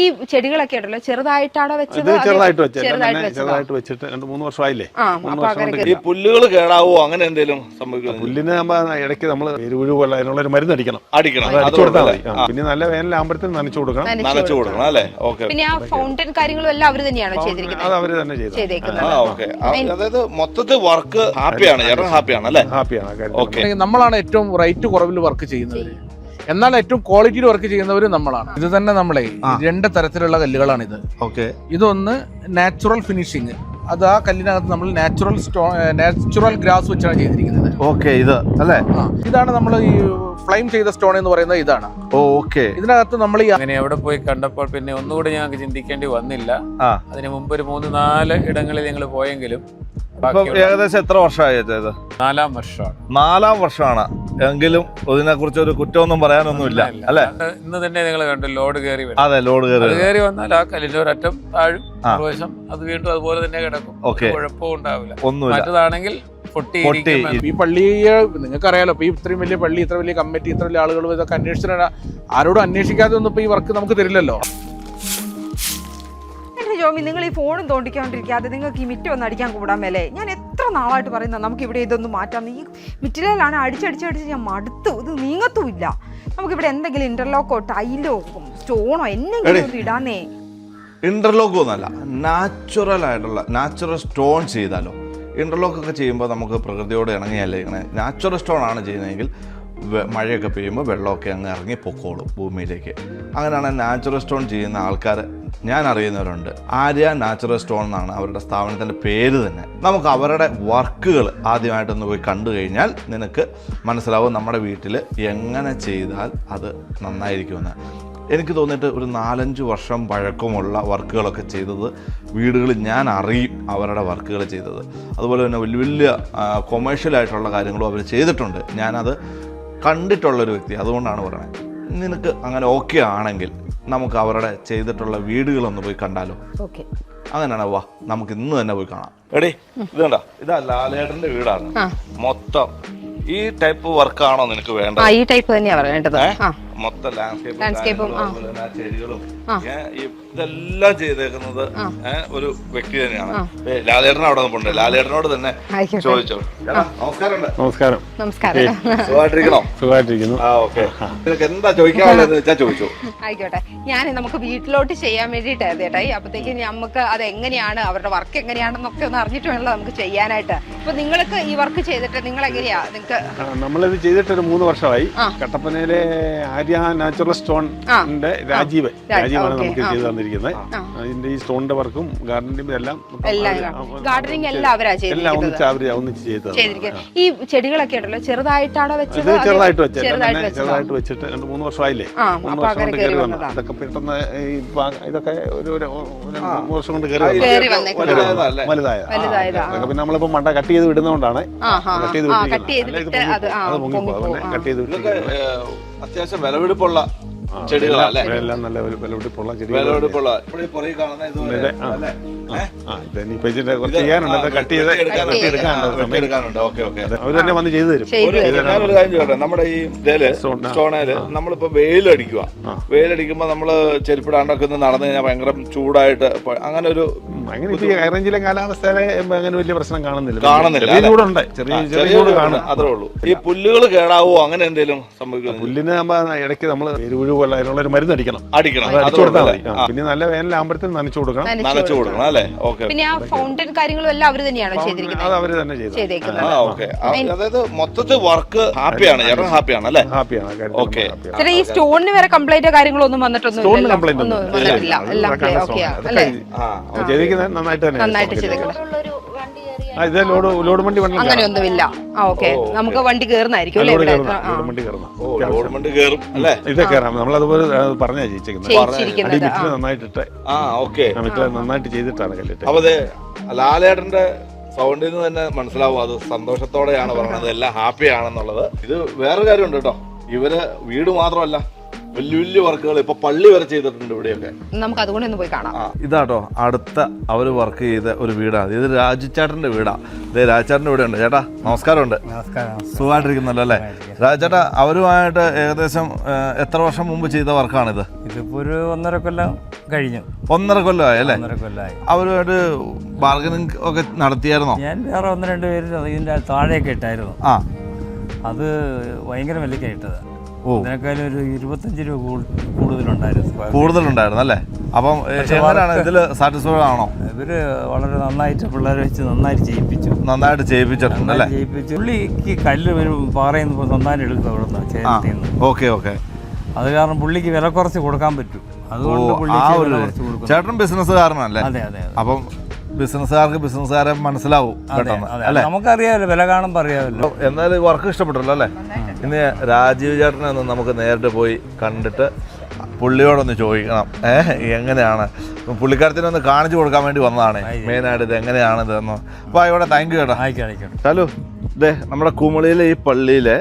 ഈ ചെടികളൊക്കെ ഉണ്ടല്ലോ ചെറുതായിട്ടാണോ വെച്ചത്? ചെറുതായിട്ട് വെച്ചത്. ചെറുതായിട്ട് തന്നെ വെച്ചിട്ട് രണ്ട് മൂന്ന് വർഷമായില്ലേ? ആ മൂന്ന് വർഷം ഈ പുല്ലുകൾ കേടാവോ? അങ്ങനെ എന്തെങ്കിലും സംഭവിക്കും പുല്ലിന് ആകുമ്പോ ഇടയ്ക്ക് നമ്മൾ എരിവുഴു പോലെ അതിനുള്ള ഒരു മരുന്ന് അടിക്കണം. അടിക്കണം. അടിച്ചു കൊടുത്താൽ മതി. പിന്നെ നല്ല വേനലാകുമ്പോഴത്തേന് നനച്ചു കൊടുക്കണം. നനച്ച് കൊടുക്കണം. അല്ലേ? ഓക്കെ പിന്നെ ആ ഫൗണ്ടൻ കാര്യങ്ങളും എല്ലാം അവർ തന്നെയാണോ അത് ചെയ്തിരിക്കുന്നത്? അവർ തന്നെ ചെയ്തു. ചെയ്തേക്കുന്നത്. ഓക്കെ. അതായത് മൊത്തത്തിൽ വർക്ക് ഹാപ്പിയാണ് ചേട്ടൻ ഹാപ്പിയാണ് അല്ലേ? ഹാപ്പിയാണ് ഓക്കെ. നമ്മളാണ് ഏറ്റവും റേറ്റ് കുറവിൽ വർക്ക് ചെയ്യുന്നവര് എന്നാൽ ഏറ്റവും ക്വാളിറ്റിയിൽ വർക്ക് ചെയ്യുന്നവർ നമ്മളാണ്. ഇത് തന്നെ നമ്മളെ രണ്ട് തരത്തിലുള്ള കല്ലുകളാണ് ഇത്. ഓക്കെ. ഇതൊന്ന് നാച്ചുറൽ ഫിനിഷിങ് അത് ആ കല്ലിനകത്ത് നമ്മൾ നാച്ചുറൽ സ്റ്റോ നാച്ചുറൽ ഗ്രാസ് വെച്ചാണ് ചെയ്തിരിക്കുന്നത്. ഓക്കെ ഇത് അല്ലേ? ഇതാണ് നമ്മൾ ഈ ഫ്ലൈം ചെയ്ത സ്റ്റോൺ എന്ന് പറയുന്നത് ഇതാണ്. ഓക്കെ. ഇതിനകത്ത് നമ്മൾ അങ്ങനെ അവിടെ പോയി കണ്ടപ്പോൾ പിന്നെ ഒന്നുകൂടി ഞങ്ങൾക്ക് ചിന്തിക്കേണ്ടി വന്നില്ല. അതിന് മുമ്പ് ഒരു മൂന്ന് നാല് ഇടങ്ങളിൽ ഞങ്ങൾ പോയെങ്കിലും ഏകദേശം എത്ര വർഷമായി ഇത്? നാലാം വർഷമാണ്. നാലാം വർഷമാണ്. എങ്കിലും ഇതിനെ കുറിച്ച് ഒരു കുറ്റമൊന്നും പറയാനൊന്നുമില്ല അല്ലെ? ഇന്ന് തന്നെ നിങ്ങൾ കണ്ടു ലോഡ് കയറി അതെ ലോഡ് കയറി കയറി വന്നാൽ ആ കല്ലിന്റെ ഒരറ്റം താഴും പ്രവേശം അത് വീണ്ടും അതുപോലെ തന്നെ കിടക്കും. കുഴപ്പവും ഉണ്ടാവില്ല. ഒന്നുമില്ല. മറ്റതാണെങ്കിൽ ഈ പള്ളിയെ നിങ്ങൾക്ക് അറിയാലോ ഇപ്പൊ ഈ ഇത്രയും വലിയ പള്ളി ഇത്ര വലിയ കമ്മിറ്റി ഇത്ര വലിയ ആളുകൾ ഇതൊക്കെ അന്വേഷിച്ചിട്ട് ആരോടും അന്വേഷിക്കാതെ ഒന്നും ഇപ്പൊ ഈ വർക്ക് നമുക്ക് തരില്ലല്ലോ. ജോമി നിങ്ങൾ ഈ ഫോണും തോണ്ടിക്കൊണ്ടിരിക്കാതെ നിങ്ങൾക്ക് ഈ മിറ്റം ഒന്ന് അടിക്കാൻ കൂടാൻ മേലെ. ഞാൻ എത്ര നാളായിട്ട് പറയുന്നത് നമുക്ക് ഇവിടെ ഇതൊന്ന് മാറ്റാം. ഈ മിറ്റിലാണ് അടിച്ചടിച്ചടിച്ച് ഞാൻ മടുത്തു. ഇത് നീങ്ങത്തുമില്ല. നമുക്കിവിടെ എന്തെങ്കിലും ഇന്റർലോക്കോ ടൈലോ സ്റ്റോണോ എന്തെങ്കിലും ഒന്ന് ഇടാന്നേ. ഇന്റർലോക്ക് ഒന്നല്ല നാച്ചുറൽ ആയിട്ടുള്ള നാച്ചുറൽ സ്റ്റോൺ ചെയ്താലോ. ഇന്റർലോക്ക് ഒക്കെ ചെയ്യുമ്പോൾ നമുക്ക് പ്രകൃതിയോട് ഇണങ്ങിയല്ലേ ഇങ്ങനെ. നാച്ചുറൽ സ്റ്റോൺ ആണ് ചെയ്യുന്നതെങ്കിൽ മഴയൊക്കെ പെയ്യുമ്പോൾ വെള്ളമൊക്കെ അങ്ങ് ഇറങ്ങി പൊക്കോളും ഭൂമിയിലേക്ക്. അങ്ങനെയാണ് നാച്ചുറൽ സ്റ്റോൺ ചെയ്യുന്ന ആൾക്കാർ ഞാൻ അറിയുന്നവരുണ്ട്. ആര്യ നാച്ചുറൽ സ്റ്റോൺ എന്നാണ് അവരുടെ സ്ഥാപനത്തിന്റെ പേര് തന്നെ. നമുക്ക് അവരുടെ വർക്കുകൾ ആദ്യമായിട്ടൊന്ന് പോയി കണ്ടു കഴിഞ്ഞാൽ നിനക്ക് മനസ്സിലാവും നമ്മുടെ വീട്ടിൽ എങ്ങനെ ചെയ്താൽ അത് നന്നായിരിക്കുമെന്ന്. എനിക്ക് തോന്നിയിട്ട് ഒരു നാലഞ്ച് വർഷം പഴക്കമുള്ള വർക്കുകളൊക്കെ ചെയ്തത് വീടുകളിൽ ഞാൻ അറിയും അവരുടെ വർക്കുകൾ ചെയ്തത്. അതുപോലെ തന്നെ വലിയ വലിയ കൊമേഴ്ഷ്യലായിട്ടുള്ള കാര്യങ്ങളും അവർ ചെയ്തിട്ടുണ്ട്. ഞാനത് കണ്ടിട്ടുള്ളൊരു വ്യക്തി അതുകൊണ്ടാണ് പറയുന്നത് നിനക്ക് അങ്ങനെ ഓക്കെ ആണെങ്കിൽ നമുക്ക് അവരുടെ ചെയ്തിട്ടുള്ള വീടുകളൊന്ന് പോയി കണ്ടാലോ? ഓക്കെ അങ്ങനെയാണ് വാ നമുക്ക് ഇന്ന് തന്നെ പോയി കാണാം. എടി ഇത് കണ്ടോ ഇതാ ലാലേട്ടന്റെ വീടാണ്. മൊത്തം ഈ ടൈപ്പ് വർക്കാണോ നിനക്ക് വേണ്ടത്? ആ ഈ ടൈപ്പ് തന്നെയാ പറയേണ്ടത്. ആ. മൊത്തം ലാൻഡ്സ്കേപ്പും ചെടികളും. ഇതെല്ലാം ചെയ്തേക്കുന്നത് ഒരു വ്യക്തി തന്നെയാണ്. ലാലേട്ടൻ അവിടെ നിൽപ്പുണ്ട് ലാലേട്ടനോട് തന്നെ ആയിക്കോട്ടെ. ചോദിച്ചോ നമസ്കാരം. നമസ്കാരം. നമസ്കാരം സുഖമായിട്ടിരിക്കണോ? സുഖമായിട്ടിരിക്കുന്നു. ആ ഓക്കെ. എന്താ ചോദിക്കാനുള്ളത് വെച്ചാൽ ചോദിച്ചു. ആയിക്കോട്ടെ. ഞാൻ നമുക്ക് വീട്ടിലോട്ട് ചെയ്യാൻ വേണ്ടിയിട്ടായിരുന്നു ചേട്ടാ. അപ്പത്തേക്ക് നമുക്ക് അത് എങ്ങനെയാണ് അവരുടെ വർക്ക് എങ്ങനെയാണെന്നൊക്കെ ഒന്ന് അറിഞ്ഞിട്ട് വേണമല്ലോ നമുക്ക് ചെയ്യാനായിട്ട്. അപ്പൊ നിങ്ങൾക്ക് ഈ വർക്ക് ചെയ്തിട്ട് നിങ്ങൾ എങ്ങനെയാ നിങ്ങൾക്ക് നമ്മളിത് ചെയ്തിട്ട് ഒരു മൂന്ന് വർഷമായി. കട്ടപ്പനയിലെ ആര്യ നാച്ചുറൽ സ്റ്റോണിന്റെ രാജീവ്. രാജ്- രാജീവാണ് നമുക്ക് ചെയ്തു തന്നിരിക്കുന്നത്. ആ. അതിന്റെ ഈ സ്റ്റോണിന്റെ വർക്കും ഗാർഡന്റിന്റെ എല്ലാം എല്ലാം അവര്- ഗാർഡനിങ് എല്ലാം അവരാ എല്ലാം ചെയ്തിരിക്കുന്നത് ഒന്നിച്ച് അവർ ഒന്നിച്ച് ചെയ്തു ഈ ചെടികളൊക്കെ ഉണ്ടല്ലോ ചെറുതായിട്ടാണോ വെച്ചത്? ചെറുതായിട്ട് വെച്ചത്. ചെറുതായിട്ട് വെച്ചിട്ട് രണ്ട് മൂന്ന് വർഷമായില്ലേ? മൂന്ന് വർഷം കൊണ്ട് കയറി വന്നത്. വന്നു അതൊക്കെ പെട്ടെന്ന് ഇതൊക്കെ ഒരു മൂന്ന് വർഷം കൊണ്ട് കയറി? വലുതായ വലുതായതാ. അതൊക്കെ പിന്നെ നമ്മളിപ്പോ മണ്ട കട്ട് ചെയ്ത് വിടുന്നതുകൊണ്ടാണ് ആ, ആ, കട്ട് ചെയ്ത് വിട്ടിരിക്കുന്നത്. അത്, പൊങ്ങിപ്പോ ആ. കട്ട് ചെയ്ത് വിട്ടിരിക്കുന്നത്. അത്യാവശ്യം വിലപിടിപ്പുള്ള ചെടികളാണ് ചെടികളല്ലേ എല്ലാം- നല്ല വിലവെടുപ്പുള്ള വിലപിടിപ്പുള്ള ചെടികൾ വിലപിടിപ്പുള്ള. ഇവിടെ ഈ പുറകിൽ കാണുന്ന ഇതുപോലെ തന്നെ വന്ന് ചെയ്തു തരും. ഞാനൊരു കാര്യം ചോട്ടെ നമ്മുടെ ഈ ഇതിൽ. സ്റ്റോണേൽ നമ്മളിപ്പോ വെയിലടിക്കുക. വെയിലടിക്കുമ്പോ നമ്മൾ ചെരുപ്പിടാണ്ടൊക്കെ ഒന്ന് നടന്നു കഴിഞ്ഞാൽ ഭയങ്കര ചൂടായിട്ട് അങ്ങനെ ഒരു ഉം, അങ്ങനെ ഇപ്പൊ ഈ ഹൈറേഞ്ചിലെ കാലാവസ്ഥയിലെ അങ്ങനെ വലിയ പ്രശ്നം കാണുന്നില്ല കാണുന്നില്ല, ചെറിയ? ചൂടുണ്ട്. ചെറിയ ചൂട് ഒരു കാണും. അത്രേ ഉള്ളൂ. ഈ പുല്ലുകൾ കേടാവോ? അങ്ങനെ എന്തെങ്കിലും സംഭവിക്കുന്നു പുല്ലിന് ഇടയ്ക്ക് നമ്മൾ എരിവുഴു പോലെ അതിനുള്ള ഒരു മരുന്ന് അടിക്കണം. അടിക്കണം. അത് അടിച്ചു കൊടുത്താൽ മതി. പിന്നെ നല്ല വേനലാകുമ്പോഴത്തേക്കും നനച്ചു കൊടുക്കണം. നനച്ച് നനച്ചു കൊടുക്കണം. അല്ലേ? ഓക്കെ. പിന്നെ ആ ഫൗണ്ടൻ കാര്യങ്ങളും എല്ലാം അവർ തന്നെയാണോ അത് ചെയ്തിരിക്കുന്നത്? അവർ തന്നെ ചെയ്തു ചെയ്തേക്കുന്നത്. ആ ഓക്കെ. അതായത് മൊത്തത്തിൽ വർക്ക് ഹാപ്പിയാണ് ചേട്ടൻ ഹാപ്പിയാണ് അല്ലേ? ഹാപ്പിയാണ് കാര്യത്തിൽ happy ആണ്. ചേട്ടാ ഈ സ്റ്റോണിന് വേറെ കംപ്ലൈന്റോ കാര്യങ്ങളോ ഒന്നും വന്നിട്ടൊന്നും ഇല്ലല്ലോ? ഒന്നും ഒന്നും വന്നിട്ടില്ല. ഇല്ല. എല്ലാം അതൊക്കെ ആണ്. അല്ലേ? ആ അത് ചെയ്തിരിക്കുന്നത് നന്നായിട്ട് തന്നെ നന്നായിട്ട് ഇത് ലോഡ് ലോഡ് വണ്ടി വണ്ടി അങ്ങനെയൊന്നുമില്ല. ആ ഓക്കെ. നമുക്ക് വണ്ടി കേറുന്നായിരിക്കും കയറും ഇത് കയറാം നമ്മളതുപോലെ പറഞ്ഞാ. നന്നായിട്ടിട്ട്. നന്നായിട്ട് ചെയ്തിട്ടാണ് കല്ലിട്ട്. അപ്പൊ ലാലേട്ടന്റെ സൗണ്ടിൽ നിന്ന് തന്നെ മനസ്സിലാവും അത് സന്തോഷത്തോടെയാണ് പറയുന്നത് എല്ലാം ഹാപ്പി ആണെന്നുള്ളത് ഇത് വേറൊരു കാര്യമുണ്ട് കേട്ടോ. ഇവർ വീട് മാത്രമല്ല വലിയ വലിയ വർക്കുകൾ ഇപ്പൊ പള്ളി വരെ ചെയ്തിട്ടുണ്ട് ഇവിടെയൊക്കെ. നമുക്ക് അതുകൊണ്ട് ഒന്ന് പോയി കാണാം. ഇതാട്ടോ അടുത്ത അവർ വർക്ക് ചെയ്ത ഒരു വീടാണ്. ഇത് രാജുചേട്ടന്റെ വീടാ. ഇതേ രാജുചേട്ടന്റെ വീടുണ്ട്. ചേട്ടാ നമസ്കാരമുണ്ട്. നമസ്കാരം. സുഖമായിട്ടിരിക്കുന്നല്ലോ അല്ലേ? രാജേട്ടാ അവരുമായിട്ട് ഏകദേശം എത്ര വർഷം മുമ്പ് ചെയ്ത വർക്കാണിത്? ഇതിപ്പോ ഒരു ഒന്നര കൊല്ലം കഴിഞ്ഞു. ഒന്നര കൊല്ലമായി അല്ലേ? ഒന്നര കൊല്ലമായി. അവരുമായിട്ട് ബാർഗനിങ് ഒക്കെ നടത്തിയായിരുന്നോ? ഞാൻ വേറെ ഒന്ന് രണ്ട് പേര് ഇതിന്റെ താഴെയൊക്കെ ഇട്ടായിരുന്നു. ആ. അത് ഭയങ്കര ഓ. ഇതിനേക്കാളും ഒരു ഇരുപത്തഞ്ച് രൂപ കൂടു- കൂടുതലുണ്ടായിരുന്നു കൂടുതലുണ്ടായിരുന്നു അല്ലേ? അപ്പം എങ്ങനെയാണ് ഇതിൽ സാറ്റിസ്ഫൈഡ് ആണോ? ഇവർ വളരെ നന്നായിട്ട് പിള്ളേരെ വെച്ച് നന്നായിട്ട് ചെയ്യിപ്പിച്ചു. നന്നായിട്ട് ചെയ്യിപ്പിച്ചിട്ടുണ്ട് അല്ലേ? ചെയ്യിപ്പിച്ചു. പുള്ളിക്ക് കല്ല് ഒരു പാറയിൽ നിന്ന് സ്വന്തമായിട്ട് എടുക്കും അവിടെ നിന്ന് ചേർത്തിൽ നിന്ന് ഓക്കെ ഓക്കെ. അത് കാരണം പുള്ളിക്ക് വില കുറച്ച് കൊടുക്കാൻ പറ്റും. അതുകൊണ്ട് ചേട്ടൻ ബിസിനസ്സുകാരനല്ലേ അതെ. അപ്പം ബിസിനസ്സുകാർക്ക് ബിസിനസ്സുകാരെ മനസ്സിലാവും പെട്ടെന്ന് അല്ലേ? നമുക്കറിയാമല്ലോ വില കാണുമ്പോൾ അറിയാമല്ലോ എന്നാലും വർക്ക് ഇഷ്ടപ്പെട്ടല്ലോ അല്ലേ? ഇനി രാജീവ് ചേട്ടനെ ഒന്ന് നമുക്ക് നേരിട്ട് പോയി കണ്ടിട്ട് പുള്ളിയോടൊന്ന് ചോദിക്കണം. ഏഹ് എങ്ങനെയാണ്? പുള്ളിക്കാരത്തിനെ ഒന്ന് കാണിച്ചു കൊടുക്കാൻ വേണ്ടി വന്നതാണ്. മെയിനായിട്ട് ഇത് എങ്ങനെയാണ് ഇതെന്ന്. അപ്പോൾ ആയിക്കോട്ടെ താങ്ക് യു ചേട്ടാ. ഹലോ ഇതേ നമ്മുടെ കുമളിയിലെ ഈ പള്ളിയിലെ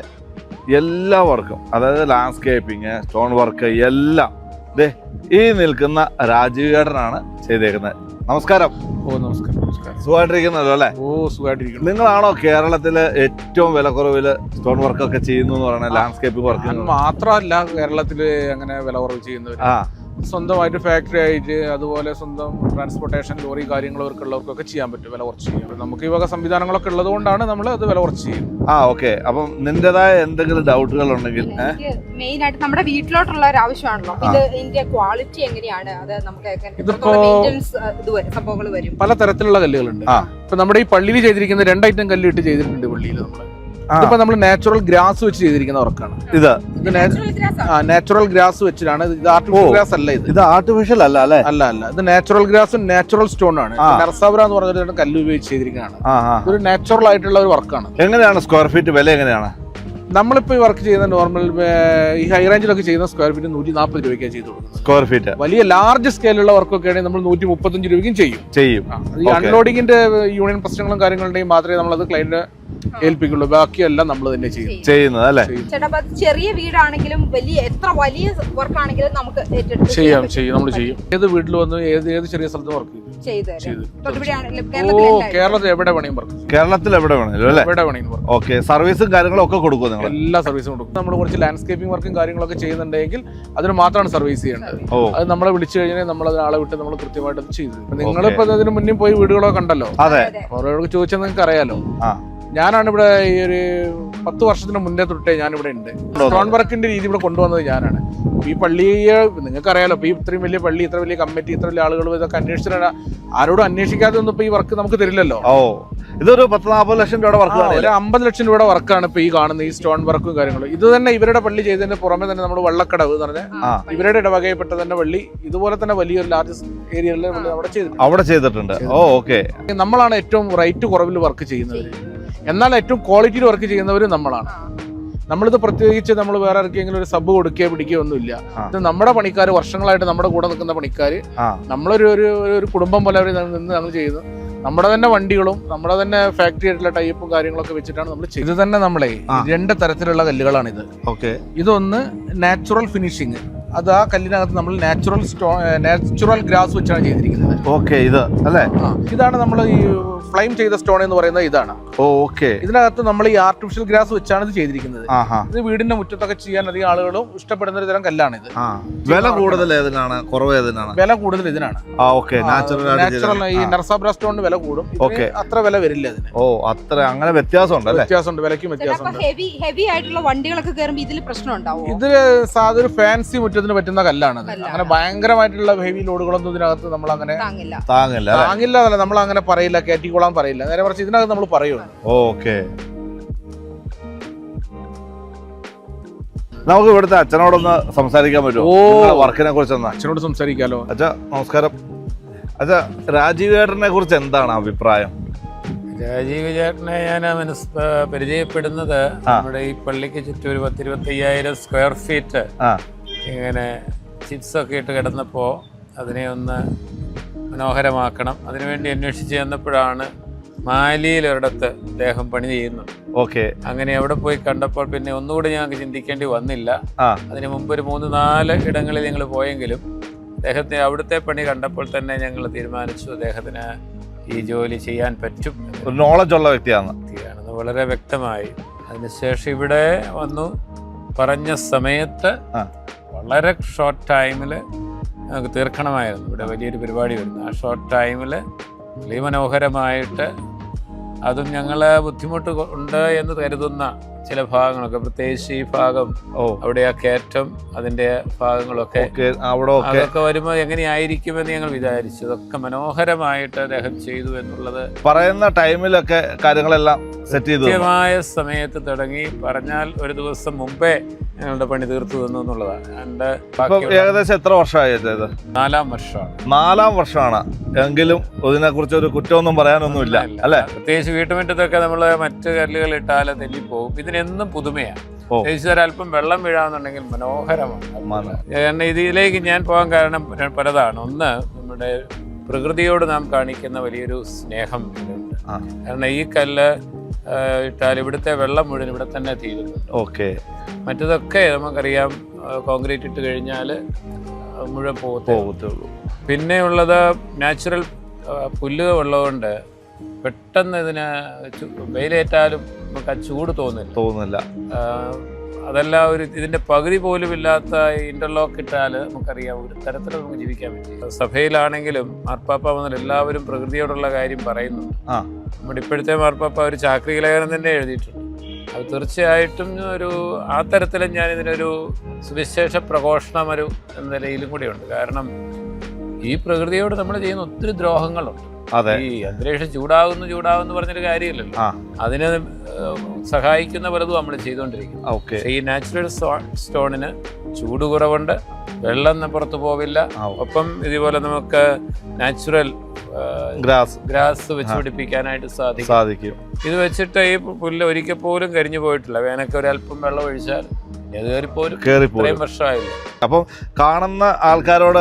എല്ലാ വർക്കും അതായത് ലാൻഡ്സ്കേപ്പിങ് സ്റ്റോൺ വർക്ക് എല്ലാം ദേ ഈ നിൽക്കുന്ന രാജീവ് ചേട്ടനാണ് ചെയ്തേക്കുന്നത്. നമസ്കാരം. ഓ നമസ്കാരം നമസ്കാരം. സുഖമായിട്ടിരിക്കുന്നല്ലോ അല്ലേ? ഓ സുഖമായിട്ടിരിക്കുന്നു. നിങ്ങളാണോ കേരളത്തിൽ ഏറ്റവും വിലക്കുറവിൽ സ്റ്റോൺ വർക്ക് ഒക്കെ ചെയ്യുന്നു എന്ന് പറയുന്നത് ലാൻഡ്സ്കേപ്പിംഗ് ഞാൻ വർക്ക് മാത്രമല്ല കേരളത്തിൽ അങ്ങനെ വില കുറവ് ചെയ്യുന്നവർ ആ. സ്വന്തമായിട്ട് ഫാക്ടറി ആയിട്ട് അതുപോലെ സ്വന്തം ട്രാൻസ്പോർട്ടേഷൻ ലോറി കാര്യങ്ങളൊക്കെ ചെയ്യാൻ പറ്റും വില കുറച്ച് ചെയ്യാം നമുക്ക് ഈ വക സംവിധാനങ്ങളൊക്കെ ഉള്ളത് കൊണ്ടാണ് നമ്മൾ അത് വില കുറച്ച് ചെയ്യുന്നത്. ആ ഓക്കെ അപ്പം നിന്റേതായ എന്തെങ്കിലും ഡൗട്ടുകൾ ഉണ്ടെങ്കിൽ? മെയിൻ ആയിട്ട് നമ്മുടെ വീട്ടിലോട്ടുള്ള ഒരു ആവശ്യമാണല്ലോ. ഇത് ഇതിന്റെ ക്വാളിറ്റി എങ്ങനെയാണ്? അത് നമുക്ക് ഇതിപ്പോ- സംഭവങ്ങൾ വരും. പല തരത്തിലുള്ള കല്ലുകളുണ്ട്. ആ. ഇപ്പൊ നമ്മുടെ ഈ പള്ളിയിൽ ചെയ്തിരിക്കുന്ന രണ്ട് കല്ലിട്ട് കല്ല് ചെയ്തിട്ടുണ്ട് പള്ളിയിൽ നമ്മൾ. ഇതിപ്പോ നമ്മൾ നാച്ചുറൽ ഗ്രാസ് വെച്ച് ചെയ്തിരിക്കുന്ന വർക്കാണ് ഇത്. ഇത് നാച്ചുറൽ ഗ്രാസ് വെച്ചിട്ടാണ് ഇത്. ആർട്ടിഫിഷ്യൽ ഗ്രാസ് അല്ല ഇത്. ഇത് ആർട്ടിഫിഷ്യൽ അല്ല അല്ലേ? അല്ല അല്ല. ഇത് നാച്ചുറൽ ഗ്രാസും നാച്ചുറൽ സ്റ്റോൺ ആണ്. നർസാബ്ര എന്ന് പറഞ്ഞ കല്ല് ഉപയോഗിച്ച് ചെയ്തിരിക്കുന്നതാണ് ആ നാച്ചുറൽ ആയിട്ടുള്ള ഒരു വർക്കാണ് എങ്ങനെയാണ് സ്ക്വയർ ഫീറ്റ് വില എങ്ങനെയാണ്? നമ്മളിപ്പോ ഈ വർക്ക് ചെയ്യുന്ന നോർമൽ ഈ ഹൈ റേഞ്ചിലൊക്കെ ചെയ്യുന്ന സ്ക്വയർ ഫീറ്റ് നൂറ്റി നാൽപ്പത് രൂപയ്ക്കാണ് ചെയ്തു കൊടുക്കുന്നത്. സ്ക്വയർ ഫീറ്റ് വലിയ ലാർജ് സ്കെയിലുള്ള വർക്കൊക്കെ ആണെങ്കിൽ നമ്മൾ നൂറ്റി മുപ്പത്തഞ്ച് രൂപയ്ക്കും ചെയ്യും. ചെയ്യും. ഈ അൺലോഡിങ്ങിന്റെ യൂണിയൻ പ്രശ്നങ്ങളും കാര്യങ്ങളുണ്ടെങ്കിൽ മാത്രമേ നമ്മൾ നമ്മളത് ക്ലയന്റിനെ ഏൽപ്പിക്കുള്ളൂ. ബാക്കിയെല്ലാം നമ്മൾ തന്നെ ചെയ്യും. ചെയ്യുന്നത് അല്ലേ? ചേട്ടാ ചെറിയ വീടാണെങ്കിലും വലിയ എത്ര വലിയ വർക്ക് ആണെങ്കിലും നമുക്ക് ഏറ്റെടുത്ത് ചെയ്യാം ചെയ്യും നമ്മൾ ചെയ്യും. ഏത് വീട്ടിൽ വന്ന് ഏത് ഏത് ചെറിയ സ്ഥലത്ത് വർക്ക് ചെയ്യും? കേരളത്തിൽ എവിടെ വേണമെങ്കിലും വർക്ക് കേരളത്തിൽ എവിടെ അല്ലേ? ഓക്കെ സർവീസും കാര്യങ്ങളും ഒക്കെ കൊടുക്കും നിങ്ങൾ എല്ലാ സർവീസും കൊടുക്കും. നമ്മൾ കുറച്ച് ലാൻഡ്സ്കേപ്പിംഗ് വർക്കും കാര്യങ്ങളൊക്കെ ചെയ്യുന്നുണ്ടെങ്കിൽ അതിന് മാത്രമാണ് സർവീസ് ചെയ്യേണ്ടത്. അത് നമ്മളെ വിളിച്ചു കഴിഞ്ഞാൽ നമ്മൾ അതിനാളെ വിട്ട് നമ്മൾ കൃത്യമായിട്ട് അത് ചെയ്തു നിങ്ങളിപ്പോ അതിന് മുന്നേ പോയി വീടുകളൊക്കെ കണ്ടല്ലോ? അതെ. ഓരോ ചോദിച്ചാൽ നിങ്ങൾക്ക് അറിയാലോ ആ. ഞാനാണ് ഇവിടെ ഈ ഒരു പത്ത് വർഷത്തിന് മുന്നേ തൊട്ടേ ഞാനിവിടെ ഉണ്ട്. സ്റ്റോൺ വർക്കിന്റെ രീതി ഇവിടെ കൊണ്ടുവന്നത് ഞാനാണ്. ഈ പള്ളിയെ നിങ്ങൾക്ക് അറിയാലോ ഇപ്പൊ ഈ ഇത്രയും വലിയ പള്ളി ഇത്ര വലിയ കമ്മിറ്റി ഇത്ര വലിയ ആളുകൾ ഇതൊക്കെ അന്വേഷിച്ചിട്ട് ആരോടും അന്വേഷിക്കാതെ ഒന്നും ഇപ്പൊ ഈ വർക്ക് നമുക്ക് തരില്ലല്ലോ. ഓ ഇതൊരു പത്ത് നാൽപ്പത് ലക്ഷം രൂപയുടെ വർക്ക് ആ, ഒരു അമ്പത് ലക്ഷം രൂപയുടെ വർക്കാണ് ഇപ്പൊ ഈ കാണുന്ന ഈ സ്റ്റോൺ വർക്കും കാര്യങ്ങളും. ഇത് തന്നെ ഇവരുടെ പള്ളി ചെയ്തതിന് പുറമെ തന്നെ നമ്മൾ വള്ളക്കടവ് എന്ന് പറഞ്ഞ ആ. ഇവരുടെ ഇടവകയിൽപ്പെട്ട തന്നെ പള്ളി ഇതുപോലെ തന്നെ വലിയൊരു ലാർജ് ഏരിയയിൽ അവിടെ ചെയ്തിട്ടുണ്ട്. അവിടെ ചെയ്തിട്ടുണ്ട്. ഓ ഓക്കെ നമ്മളാണ് ഏറ്റവും റൈറ്റ് കുറവിൽ വർക്ക് ചെയ്യുന്നവർ എന്നാൽ ഏറ്റവും ക്വാളിറ്റിയിൽ വർക്ക് ചെയ്യുന്നവർ നമ്മളാണ്. നമ്മളിത് പ്രത്യേകിച്ച് നമ്മൾ വേറെ ആർക്കെങ്കിലും ഒരു സബ് കൊടുക്കുകയോ പിടിക്കുകയോ ഒന്നുമില്ല. ഇത് നമ്മുടെ പണിക്കാർ വർഷങ്ങളായിട്ട് നമ്മുടെ കൂടെ നിൽക്കുന്ന പണിക്കാർ നമ്മളൊരു ഒരു ഒരു- കുടുംബം പോലെ അവർ നിന്ന് നമ്മൾ ചെയ്യുന്നു നമ്മുടെ തന്നെ വണ്ടികളും നമ്മുടെ തന്നെ ഫാക്ടറി ആയിട്ടുള്ള ടൈപ്പും കാര്യങ്ങളൊക്കെ വെച്ചിട്ടാണ് നമ്മൾ ചെയ്തത് ഇത് തന്നെ നമ്മളെ രണ്ട് തരത്തിലുള്ള കല്ലുകളാണ് ഇത് ഓക്കെ. ഇതൊന്ന് നാച്ചുറൽ ഫിനിഷിങ് അത് ആ കല്ലിനകത്ത് നമ്മൾ നാച്ചുറൽ സ്റ്റോ നാച്ചുറൽ ഗ്രാസ് വെച്ചാണ് ചെയ്തിരിക്കുന്നത്. ഓക്കെ ഇത് അല്ലേ? ഇതാണ് നമ്മൾ ഈ ഫ്ലൈം ചെയ്ത സ്റ്റോൺ എന്ന് പറയുന്നത് ഇതാണ്. ഓക്കെ. ഇതിനകത്ത് നമ്മൾ ഈ ആർട്ടിഫിഷ്യൽ ഗ്രാസ് വെച്ചാണ് ഇത് ചെയ്തിരിക്കുന്നത്. ഇത് വീടിന്റെ മുറ്റത്തൊക്കെ ചെയ്യാൻ അധികം ആളുകളും ഇഷ്ടപ്പെടുന്ന ഒരു തരം കല്ലാണ് ഇത് ആ വില കൂടുതൽ ഏതിനാണ്? കുറവ് ഏതിനാണ്? വില കൂടുതൽ ഇതിനാണ്. നാച്ചുറൽ നാച്ചുറൽ ഈ നർസാബ്ര സ്റ്റോണിന് വില കൂടും. ഓക്കെ. അത്ര വില വരില്ല ഇതിന്. ഓ അത്ര അങ്ങനെ വ്യത്യാസമുണ്ട് അല്ലേ? വ്യത്യാസമുണ്ട്. വിലയ്ക്കും അപ്പൊ വ്യത്യാസമുണ്ട്. ഹെവി ഹെവി ആയിട്ടുള്ള വണ്ടികളൊക്കെ കയറുമ്പോൾ ഇതിൽ പ്രശ്നം ഉണ്ടാവും? ഇത് സാധാരണ ഫാൻസി മുറ്റത്തിന് പറ്റുന്ന കല്ലാണ്. അങ്ങനെ ഭയങ്കരമായിട്ടുള്ള ഹെവി ലോഡുകളൊന്നും ഇതിനകത്ത് നമ്മൾ അങ്ങനെ താങ്ങില്ല താങ്ങില്ല നമ്മൾ അങ്ങനെ പറയില്ല കയറ്റിക്കോളാൻ പറയില്ല. നേരെ മറിച്ച് ഇതിനകത്ത് നമ്മൾ പറയുള്ളൂ. ഓക്കെ. നമുക്ക് ഇവിടുത്തെ അച്ഛനോടൊന്ന് സംസാരിക്കാൻ പറ്റുമോ. വർക്കിനെ കുറിച്ച് എന്നാ അച്ഛനോട് സംസാരിക്കാലോ? അച്ഛ നമസ്കാരം. അച്ഛ രാജീവ് ഏട്ടനെ കുറിച്ച് എന്താണ് അഭിപ്രായം? രാജീവ് ചേട്ടനെ ഞാൻ മനസ് പരിചയപ്പെടുന്നത് നമ്മുടെ ഈ പള്ളിക്ക് ചുറ്റും ഒരു പത്തിരുപത്തയ്യായിരം സ്ക്വയർ ഫീറ്റ് ആ. ഇങ്ങനെ ചിപ്സ് ഒക്കെ ഇട്ട് കിടന്നപ്പോൾ അതിനെ ഒന്ന് മനോഹരമാക്കണം. അതിനുവേണ്ടി അന്വേഷിച്ച് ചെന്നപ്പോഴാണ് മാലിയിൽ ഒരിടത്ത് അദ്ദേഹം പണി ചെയ്യുന്നു. ഓക്കെ. അങ്ങനെ അവിടെ പോയി കണ്ടപ്പോൾ പിന്നെ ഒന്നുകൂടി ഞങ്ങൾക്ക് ചിന്തിക്കേണ്ടി വന്നില്ല. അതിന് മുമ്പ് ഒരു മൂന്ന് നാല് ഇടങ്ങളിൽ ഞങ്ങൾ പോയെങ്കിലും അദ്ദേഹത്തെ അവിടുത്തെ പണി കണ്ടപ്പോൾ തന്നെ ഞങ്ങൾ തീരുമാനിച്ചു അദ്ദേഹത്തിന് ഈ ജോലി ചെയ്യാൻ പറ്റും ഒരു നോളജ് ഉള്ള വ്യക്തിയാണ്. വ്യക്തിയാണെന്ന് വളരെ വ്യക്തമായി. അതിനുശേഷം ഇവിടെ വന്നു. പറഞ്ഞ സമയത്ത് വളരെ ഷോർട്ട് ടൈമിൽ നമുക്ക് തീർക്കണമായിരുന്നു. ഇവിടെ വലിയൊരു പരിപാടി വരുന്നു. ആ ഷോർട്ട് ടൈമിൽ വലിയ മനോഹരമായിട്ട് അതും ഞങ്ങളെ ബുദ്ധിമുട്ട് ഉണ്ട് എന്ന് കരുതുന്ന ചില ഭാഗങ്ങളൊക്കെ പ്രത്യേകിച്ച് ഈ ഭാഗം ഓ. അവിടെ ആ കയറ്റം അതിന്റെ ഭാഗങ്ങളൊക്കെ അതൊക്കെ വരുമ്പോൾ എങ്ങനെയായിരിക്കുമെന്ന് ഞങ്ങൾ വിചാരിച്ചു. അതൊക്കെ മനോഹരമായിട്ട് അദ്ദേഹം ചെയ്തു എന്നുള്ളത് പറയുന്ന ടൈമിലൊക്കെ കാര്യങ്ങളെല്ലാം സെറ്റ് ചെയ്തു. കൃത്യമായ സമയത്ത് തുടങ്ങി. പറഞ്ഞാൽ ഒരു ദിവസം മുമ്പേ ഞങ്ങളുടെ പണി തീർത്തു തന്നു എന്നുള്ളതാണ്. ഏകദേശം എത്ര വർഷമായി നാലാം വർഷമാണ്. നാലാം വർഷമാണ്. എങ്കിലും ഇതിനെ കുറിച്ച് ഒരു കുറ്റമൊന്നും പറയാനൊന്നുമില്ല അല്ലേ അല്ലെ? പ്രത്യേകിച്ച് വീട്ടുമുറ്റത്തൊക്കെ നമ്മൾ മറ്റു കല്ലുകൾ ഇട്ടാൽ തെന്നിപ്പോവും ഇതിനെന്നും പുതുമയാണ്. ഓ. അല്പം വെള്ളം വീഴാന്നുണ്ടെങ്കിൽ മനോഹരമാണ്. കാരണം ഇതിലേക്ക് ഞാൻ പോകാൻ കാരണം പലതാണ്. ഒന്ന് നമ്മുടെ പ്രകൃതിയോട് നാം കാണിക്കുന്ന വലിയൊരു സ്നേഹം ഇതിലുണ്ട്. കാരണം ഈ കല്ല് ഇട്ടാൽ ഇവിടുത്തെ വെള്ളം മുഴുവൻ ഇവിടെ തന്നെ തീരുന്നു. ഓക്കെ. മറ്റതൊക്കെ നമുക്കറിയാം കോൺക്രീറ്റ് ഇട്ട് കഴിഞ്ഞാൽ മുഴുവൻ പോകത്തേ. പോകത്തുള്ളൂ. പിന്നെയുള്ളത് നാച്ചുറൽ പുല്ല് ഉള്ളതുകൊണ്ട് പെട്ടെന്ന് ഇതിന് വെയിലേറ്റാലും നമുക്ക് ആ ചൂട് തോന്നില്ല. തോന്നുന്നില്ല ആ, അതല്ല ഒരു ഇതിന്റെ പകുതി പോലും ഇല്ലാത്ത ഇന്റർലോക്ക് ഇട്ടാൽ നമുക്കറിയാം ഒരു തരത്തിൽ നമുക്ക് ജീവിക്കാൻ പറ്റും. സഭയിലാണെങ്കിലും മാർപ്പാപ്പ മുതൽ എല്ലാവരും പ്രകൃതിയോടുള്ള കാര്യം പറയുന്നുണ്ട്. ആ. നമ്മുടെ ഇപ്പോഴത്തെ മാർപ്പാപ്പ ഒരു ചാക്രിക ലേഖനം തന്നെ എഴുതിയിട്ടുണ്ട്. അത് തീർച്ചയായിട്ടും ഒരു ആ തരത്തിലും ഞാൻ ഇതിനൊരു സുവിശേഷ പ്രഘോഷണം ഒരു എന്ന നിലയിലും കൂടിയുണ്ട്. കാരണം ഈ പ്രകൃതിയോട് നമ്മൾ ചെയ്യുന്ന ഒത്തിരി ദ്രോഹങ്ങളുണ്ട്. അതെ. ഈ അന്തരീക്ഷം ചൂടാകുന്നു ചൂടാകുന്നു പറഞ്ഞൊരു കാര്യമില്ലല്ലോ. അതിനെ സഹായിക്കുന്ന പലതും നമ്മൾ ചെയ്തുകൊണ്ടിരിക്കും ഈ നാച്ചുറൽ സ്റ്റോണിന് ചൂട് കുറവുണ്ട് വെള്ളം പുറത്ത് പോവില്ല. ഒപ്പം ഇതുപോലെ നമുക്ക് നാച്ചുറൽ ഗ്രാസ്. ഗ്രാസ് വെച്ച് പിടിപ്പിക്കാനായിട്ട് സാധിക്കും. സാധിക്കും. ഇത് വെച്ചിട്ട് ഈ പുല്ല് ഒരിക്കൽ പോലും കരിഞ്ഞു പോയിട്ടില്ല. വേനൊക്കെ ഒരല്പം വെള്ളം ഒഴിച്ചാൽ വർഷമായില്ല? അപ്പം കാണുന്ന ആൾക്കാരോട്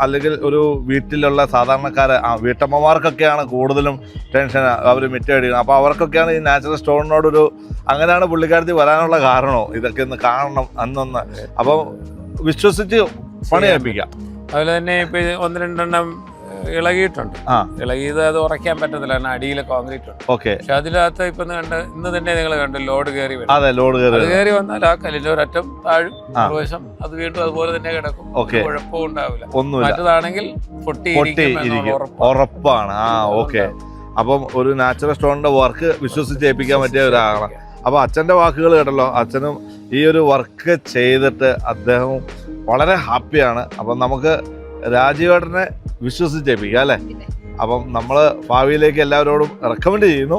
അല്ലെങ്കിൽ ഒരു വീട്ടിലുള്ള സാധാരണക്കാരെ ആ വീട്ടമ്മമാർക്കൊക്കെയാണ് കൂടുതലും ടെൻഷൻ അവർ മിറ്റടിക്കുന്നത്. അപ്പോൾ അവർക്കൊക്കെയാണ് ഈ നാച്ചുറൽ സ്റ്റോണിനോടൊരു അങ്ങനെയാണ് പുള്ളിക്കാരത്തി വരാനുള്ള കാരണോ? ഇതൊക്കെ ഒന്ന് കാണണം അന്നൊന്ന് അപ്പം വിശ്വസിച്ച് പണിയേൽപ്പിക്കാം അതുപോലെ തന്നെ ഇപ്പൊ ഒന്ന് രണ്ടെണ്ണം ഇളകിയിട്ടുണ്ട്. ഇളകിയത് അത് ഉറക്കാൻ പറ്റത്തില്ല കാരണം അടിയിലെ കോൺക്രീറ്റ് ഉണ്ട്. ഓക്കെ. പക്ഷെ അതിനകത്ത് ഇപ്പൊ കണ്ട് ഇന്ന് തന്നെ നിങ്ങൾ കണ്ടു ലോഡ് കയറി വരും. അതെ ലോഡ് അത് കയറി കയറി വന്നാൽ ആ കല്ലിന്റെ ഒരറ്റം താഴും പ്രവേശം മറുവശം അത് വീണ്ടും അതുപോലെ തന്നെ കിടക്കും. കുഴപ്പവും ഉണ്ടാവില്ല. മറ്റതാണെങ്കിൽ പൊട്ടി. ഉറപ്പാണ്. ആ ഓക്കെ. അപ്പം ഒരു നാച്ചുറൽ സ്റ്റോണിന്റെ വർക്ക് വിശ്വസിച്ച് ഏൽപ്പിക്കാൻ പറ്റിയ ഒരാളാണ്. അപ്പൊ അച്ഛന്റെ വാക്കുകൾ കേട്ടല്ലോ. അച്ഛനും ഈ ഒരു വർക്ക് ചെയ്തിട്ട് അദ്ദേഹം വളരെ ഹാപ്പിയാണ്. അപ്പം നമുക്ക് രാജീവേട്ടനെ വിശ്വസിച്ചേൽപ്പിക്കാം അല്ലേ? പിന്നെ. അപ്പം നമ്മൾ ഭാവിയിലേക്ക് എല്ലാവരോടും റെക്കമെൻഡ് ചെയ്യുന്നു.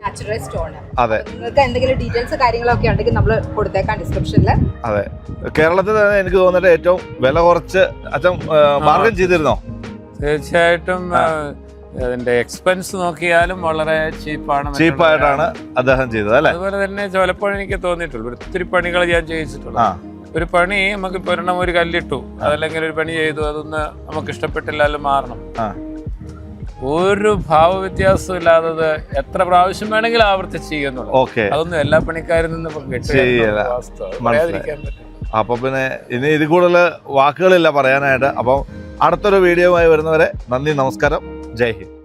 നാച്ചുറൽ സ്റ്റോൺ അതെ. നിങ്ങൾക്ക് എന്തെങ്കിലും ഡീറ്റെയിൽസ് കാര്യങ്ങളൊക്കെ ഉണ്ടെങ്കിൽ നമ്മൾ കൊടുത്തേക്കാം ഡിസ്ക്രിപ്ഷനിൽ അതെ. കേരളത്തിൽ തന്നെ എനിക്ക് തോന്നിട്ട് ഏറ്റവും വില കുറച്ച് അച്ഛൻ മാർഗം ചെയ്തിരുന്നോ? തീർച്ചയായിട്ടും അതിന്റെ എക്സ്പെൻസ് നോക്കിയാലും വളരെ ചീപ്പാണ് ചീപ്പായിട്ടാണ് അദ്ദേഹം ചെയ്തത് അല്ലേ? അതുപോലെ തന്നെ ചിലപ്പോഴെനിക്ക് തോന്നിയിട്ടുള്ളൂ ഒത്തിരി പണികൾ ഞാൻ ചെയ്യിച്ചിട്ടുള്ളൂ ആ. ഒരു പണി നമുക്ക് ഇപ്പൊ ഒരെണ്ണം ഒരു കല്ലിട്ടു. അതല്ലെങ്കിൽ ഒരു പണി ചെയ്തു. അതൊന്ന് നമുക്ക് ഇഷ്ടപ്പെട്ടില്ലാലും മാറണം. ഒരു ഭാവവ്യത്യാസവും ഇല്ലാതെ അത് എത്ര പ്രാവശ്യം വേണമെങ്കിലും ആവർത്തിച്ച് ചെയ്യുന്നുള്ളൂ. അതൊന്നും എല്ലാ പണിക്കാരിൽ നിന്നും അപ്പൊ പിന്നെ ഇനി ഇത് കൂടുതൽ വാക്കുകളില്ല പറയാനായിട്ട്. അപ്പം അടുത്തൊരു വീഡിയോ വീഡിയോയുമായി വരുന്നവരെ നന്ദി നമസ്കാരം. ജയ് ഹിന്ദ്.